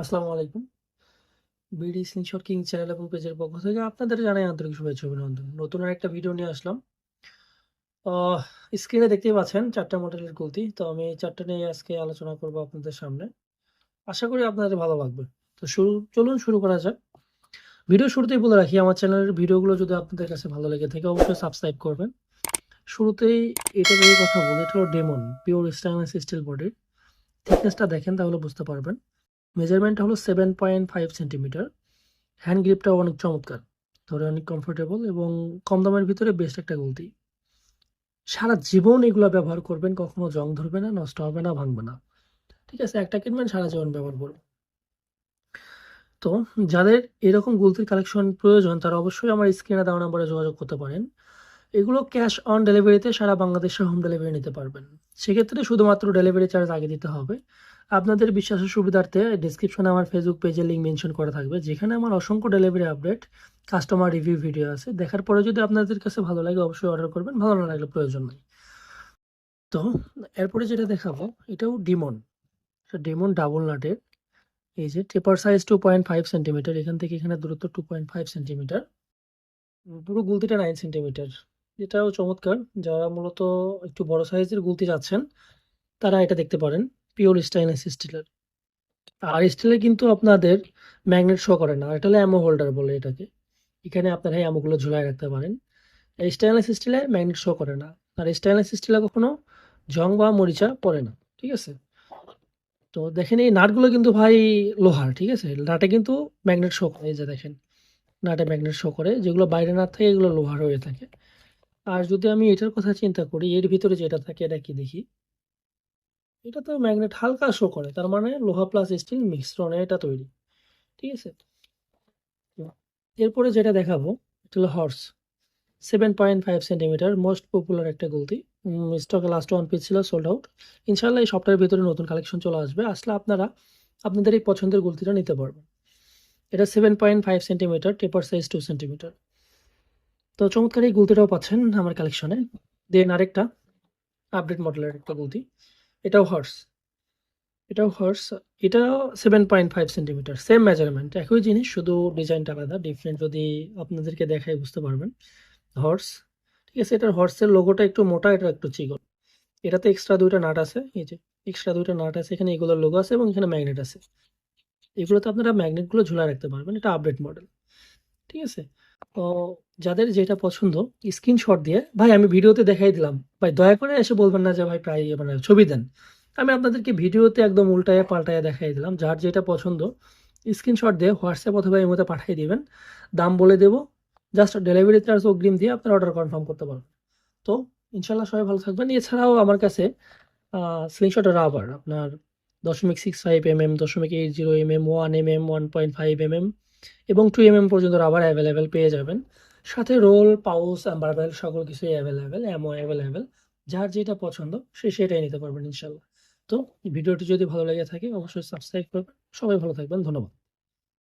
আসসালামু আলাইকুম। BD screenshot king channel এবং পেজের পক্ষ থেকে আপনাদের জানাই আন্তরিক শুভেচ্ছা অভিনন্দন। নতুন আরেকটা ভিডিও নিয়ে আসলাম। স্ক্রিনে দেখতেই পাচ্ছেন ৪ টা মডেলের কুর্তি। তো আমি এই ৪ টা নিয়ে আজকে আলোচনা করব আপনাদের সামনে। আশা করি আপনাদের ভালো লাগবে। তো শুরু, চলুন শুরু করা যাক। ভিডিও শুরুতেই বলে রাখি, আমার চ্যানেলের ভিডিওগুলো যদি আপনাদের কাছে ভালো লেগে থাকে, অবশ্যই সাবস্ক্রাইব করবেন। শুরুতেই এটা নিয়ে কথা বলি, এটা হলো ডেমন পিওর স্টেইনলেস স্টিল বডির। থিকনেসটা দেখেন, তাহলে বুঝতে পারবেন। মেজারমেন্ট হলো 7.5 সেন্টিমিটার। হ্যান্ড গ্রিপটাও অনেক চমৎকার। ধরে অনেক কমফোর্টেবল এবং কম দামের ভিতরে বেস্ট একটা গুলতি সারা জীবন এগুলা ব্যবহার করবেন কখনো জং ধরবে না, নষ্ট হবে না, ভাঙবে না। ঠিক আছে? একটা কিনবেন সারা জীবন ব্যবহার করবেন। তো যাদের এরকম গুলতির কালেকশন প্রয়োজন তারা অবশ্যই আমার স্ক্রিনে দেওয়া নাম্বারে যোগাযোগ করতে পারেন। এগুলো ক্যাশ অন ডেলিভারিতে সারা বাংলাদেশে হোম ডেলিভারি নিতে পারবেন। সেক্ষেত্রে শুধুমাত্র ডেলিভারি চার্জ আগে দিতে হবে। আপনাদের বিশ্বাসের সুবিধার্থে ডেসক্রিপশনে আমার ফেসবুক পেজে লিংক মেনশন করা থাকবে। যেখানে আমার অসংখ্য delivery update, customer review video আছে। দেখার পরে যদি আপনাদের কাছে ভালো লাগে অবশ্যই অর্ডার করবেন। ভালো না লাগলে প্রয়োজন নেই তো এরপরে যেটা দেখাবো এটাও ডিমন। ডিমন ডাবল নাটের। এই যে টেপার সাইজ 2.5 সেন্টিমিটার। এখান থেকে এখানে দূরত্ব 2.5 সেন্টিমিটার। পুরো গুলতিটা নাইন সেন্টিমিটার। এটাও চমৎকার। যারা মূলত একটু বড় সাইজের গুলতি যাচ্ছেন তারা এটা দেখতে পারেন। পিওর স্টেইনলেস স্টিলের। আর স্টিলে কিন্তু আপনাদের ম্যাগনেট শো করে না। এটা হলো অ্যামো হোল্ডার বলে এটাকে। এখানে আপনারা অ্যামোগুলো ঝুলায় রাখতে পারেন। এই স্টেইনলেস স্টিলে ম্যাগনেট শো করে না। আর স্টেইনলেস স্টিলে কখনো জং বা মরিচা পড়ে না। ঠিক আছে? তো দেখেন এই নাটগুলো কিন্তু ভাই লোহার। ঠিক আছে? নাটে কিন্তু ম্যাগনেট শো করে। এই যে দেখেন। নাটে ম্যাগনেট শো করে। যেগুলো বাইরে নাট থাকে এগুলো লোহার হয়ে থাকে। আর যদি আমি এটার কথা চিন্তা করি এর ভিতরে যেটা থাকে এটা কি দেখি? এটা তো ম্যাগনেট হালকা শো করে। তার মানে লোহা প্লাস স্টিল মিশ্রণে এটা তৈরি। ঠিক আছে? এরপরে যেটা দেখাবো এটা হলো হর্স। 7.5 সেন্টিমিটার মোস্ট পপুলার একটা। উম স্টকে লাস্ট ওয়ান পিস ছিল সোল্ড আউট। ইনশাল্লাহ এই সপ্তাহের ভিতরে নতুন কালেকশন চলে আসবে। আসলে আপনারা আপনাদের এই পছন্দের কুর্তিটা নিতে পারবেন। এটা 7.5 centimetre, taper size two centimetre. তো চমৎকার এই কুর্তিটাও পাচ্ছেন আমার কালেকশনে। দেন আরেকটা আপডেট মডেলের একটা কুর্তি। এটাও হর্স। এটাও হর্স। এটাও 7.5 সেন্টিমিটার। Same measurement. একই জিনিস শুধু ডিজাইনটা আলাদা। ডিফারেন্ট যদি আপনাদেরকে দেখাই বুঝতে পারবেন। হর্স। ঠিক আছে? এটার হর্সের লোগোটা একটু মোটা, এটা একটু চিকন। এটাতে এক্সট্রা দুইটা নাট আছে। এই যে এক্সট্রা দুইটা নাট আছে। এখানে এগুলোর লোগো আছে এবং এখানে ম্যাগনেট আছে। এগুলোতে আপনারা ম্যাগনেটগুলো ঝুলায় রাখতে পারবেন। এটা আপডেট মডেল। ঠিক আছে? তো যাদের যেটা পছন্দ স্ক্রিনশট দিয়ে ভাই আমি ভিডিওতে দেখাই দিলাম। ভাই দয়া করে এসে বলবেন না যে ভাই প্রায় মানে ছবি দেন। আমি আপনাদেরকে ভিডিওতে একদম উল্টায় পাল্টায়ে দেখাই দিলাম। যার যেটা পছন্দ স্ক্রিনশট দিয়ে হোয়াটসঅ্যাপ অথবা ইমোতে পাঠিয়ে দেবেন দাম বলে দেব। জাস্ট ডেলিভারি চার্জ অগ্রিম দিয়ে আপনারা অর্ডার কনফার্ম করতে পারবেন। তো ইনশাল্লাহ সবাই ভালো থাকবেন। এছাড়াও আমার কাছে স্লিংশট রাবার আপনার 0.65 এমএম, 0.80 এমএম, 1 এমএম, 1.5 এমএম এবং টু এম এম পর্যন্ত রাবার অ্যাভেলেবেল পেয়ে যাবেন। সাথে রোল, পাউচ, বারবেল সকল কিছুই অ্যাভেলেবেল অ্যামো অ্যাভেলেবেল যার যেটা পছন্দ সে সেটাই নিতে পারবেন ইনশাল্লাহ তো ভিডিওটি যদি ভালো লেগে থাকে অবশ্যই সাবস্ক্রাইব করবেন। সবাই ভালো থাকবেন। ধন্যবাদ।